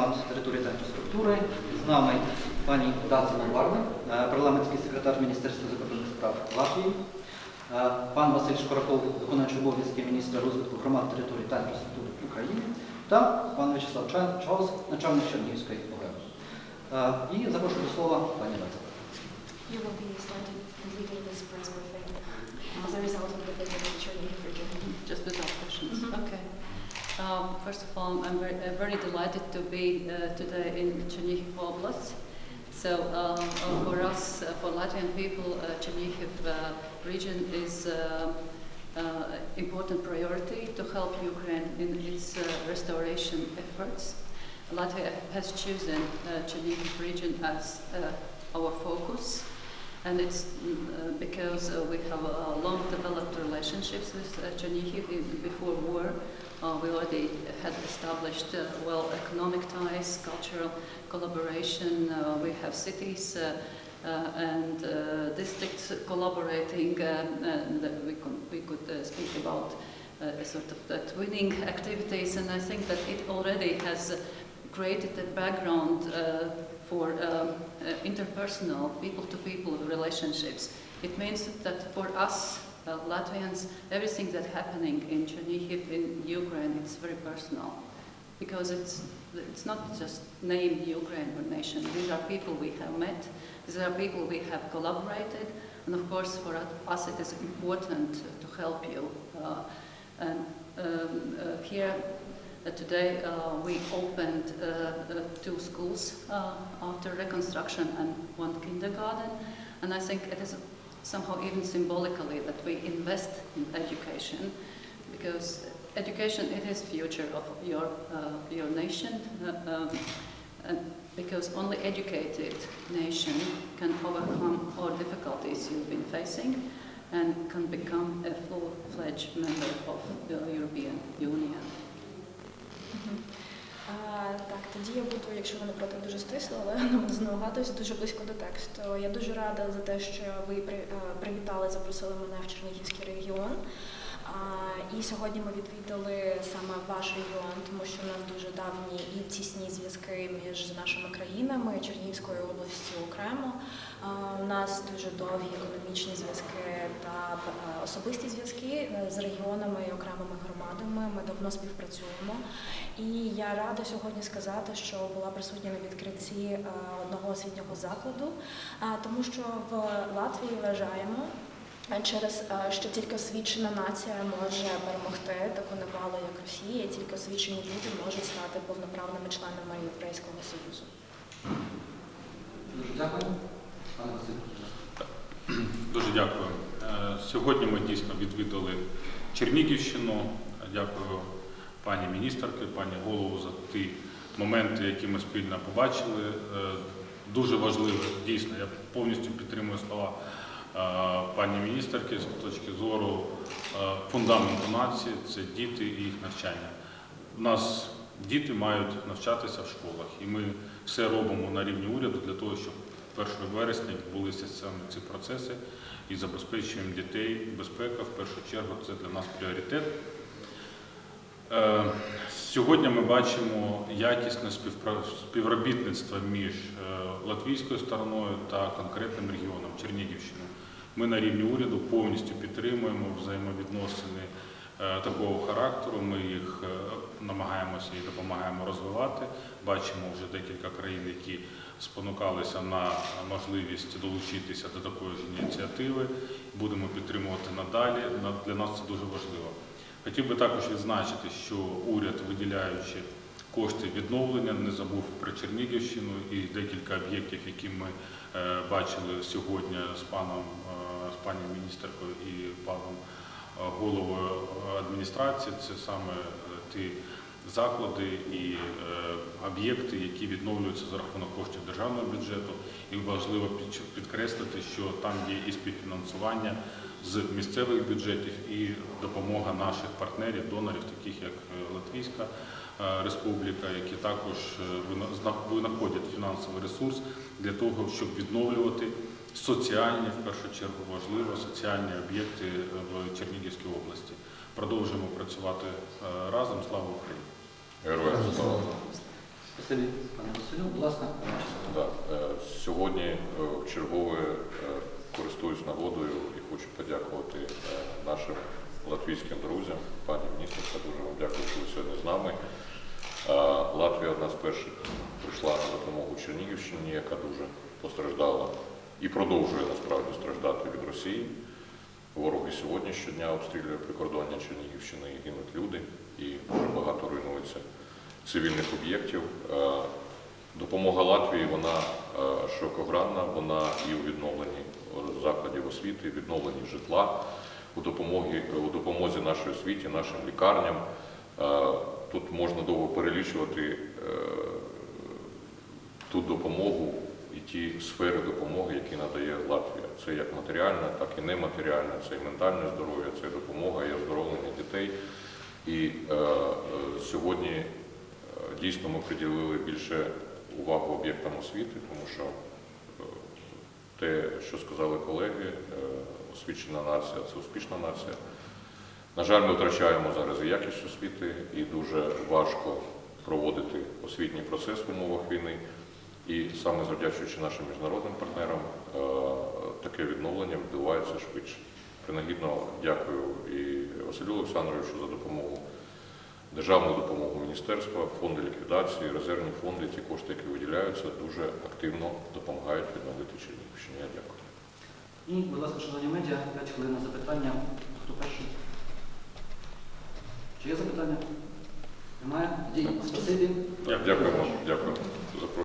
громад території та інфраструктури. З нами пані Даца Наварна, е, парламентський секретар Міністерства закордонних справ Латвії, е, пан Василь Шкураков, виконуючий обов'язки міністра розвитку громад території та інфраструктури України, та пан Вячеслав Чаус, начальник Чернігівської ОГЕ. Е, І запрошую до слова пані briefing as a result of the visit of Chernihiv region. Um, first of all, I'm very, very delighted to be uh, today in Chernihiv Oblast. So um, uh, for us, uh, for Latvian people, uh, Chernihiv uh, region is uh, uh, important priority to help Ukraine in its restoration efforts. Latvia has chosen Chernihiv region as our focus. And it's uh, because uh, we have uh, long developed relationships with uh, Chernihiv before war. Uh, we already had established well economic ties, cultural collaboration. We have cities and districts collaborating, and we could, we could speak about sort of twinning activities. And I think that it already has created a background uh, for um, uh, interpersonal, people-to-people relationships. It means that for us, uh, Latvians, everything that's happening in Chernihiv, in Ukraine, it's very personal. Because it's, it's not just name Ukraine or nation. These are people we have met. These are people we have collaborated. And of course, for us, it is important to help you. Uh, and um, uh, here uh, today uh, we opened uh, uh, two schools uh, after reconstruction and one kindergarten. And I think it is somehow even symbolically that we invest in education because education it is future of your, uh, your nation. Um, because only educated nation can overcome all difficulties you've been facing and can become a full-fledged member of the European Union. Так, тоді я буду, якщо ви не проти, дуже стисло, але нам дуже близько до тексту. Я дуже рада за те, що ви привітали, запросили мене в Чернігівський регіон. І сьогодні ми відвідали саме ваш регіон, тому що у нас дуже давні і тісні зв'язки між нашими країнами, Чернігівською областю окремо. У нас дуже довгі економічні зв'язки та особисті зв'язки е, з регіонами і окремими громадами. Ми давно співпрацюємо. І я рада сьогодні сказати, що була присутня на відкритті е, одного освітнього закладу, тому що в Латвії вважаємо. Через е, що тільки освічена нація може перемогти таку навалу, як Росія, тільки освічені люди можуть стати повноправними членами Європейського Союзу. Дуже дякую. Дуже дякую. Е, Сьогодні ми дійсно відвідали Чернігівщину. Дякую пані міністерки, пані голову за ті моменти, які ми спільно побачили. Е, Дуже важливо, дійсно, я повністю підтримую слова пані міністерки з точки зору фундаменту нації це діти і їх навчання. У нас діти мають навчатися в школах, і ми все робимо на рівні уряду для того, щоб 1 вересня відбулися саме ці процеси і забезпечуємо дітей безпека. В першу чергу це для нас пріоритет. Е, Сьогодні ми бачимо якісне співробітництво між е, латвійською стороною та конкретним регіоном Чернігівщиною. Ми на рівні уряду повністю підтримуємо взаємовідносини е, такого характеру. Ми їх намагаємося і допомагаємо розвивати. Бачимо вже декілька країн, які спонукалися на можливість долучитися до такої ж ініціативи. Будемо підтримувати надалі. На- Для нас це дуже важливо. Хотів би також відзначити, що уряд, виділяючи кошти відновлення, не забув про Чернігівщину і декілька об'єктів, які ми е, бачили сьогодні з паном, е, з пані міністеркою і паном е, головою адміністрації. Це саме ті заклади і об'єкти, які відновлюються за рахунок коштів державного бюджету. І важливо підкреслити, що там є і співфінансування з місцевих бюджетів і допомога наших партнерів, донорів, таких як е, Латвійська е, Республіка, які також е, винаходять фінансовий ресурс для того, щоб відновлювати соціальні, в першу чергу важливо, соціальні об'єкти в Чернігівській області. Продовжуємо працювати разом. Слава Україні! Героям слава. Пане Василю. Будь ласка, ваші слова. Да. е, Сьогодні чергове користуюсь нагодою і хочу подякувати е, нашим латвійським друзям. Пані міністерка, дуже вам дякую, що ви сьогодні з нами. Е, Латвія одна з перших прийшла на допомогу Чернігівщині, яка дуже постраждала і продовжує насправді страждати від Росії. Ворог і сьогодні щодня обстрілює прикордоння Чернігівщини гинуть люди, і дуже багато руйнується цивільних об'єктів. Е, Допомога Латвії вона е, широкогранна, вона і у відновленні е, закладів освіти, відновленні житла, у допомогі у допомозі нашій освіті, нашим лікарням. Е, Тут можна довго перелічувати е, ту допомогу і ті сфери допомоги, які надає Латвія. Це як матеріальна, так і нематеріальна, це і ментальне здоров'я, це і допомога і оздоровлення дітей. І е, е, сьогодні е, дійсно ми приділили більше увагу об'єктам освіти, тому що е, те, що сказали колеги, е, освічена нація це успішна нація. На жаль, ми втрачаємо зараз і якість освіти, і дуже важко проводити освітній процес в умовах війни. І саме завдячуючи нашим міжнародним партнерам, е, таке відновлення відбувається швидше. Принагідно дякую і Василю Олександровичу за допомогу, державну допомогу міністерства, фонди ліквідації, резервні фонди, ті кошти, які виділяються, дуже активно допомагають відновити Чернігівщину. Я дякую. І, будь ласка, шановні медіа, 5 хвилин на запитання. Хто перший? Чи є запитання? Немає? Дій. спасибі. Дякуємо, дякую.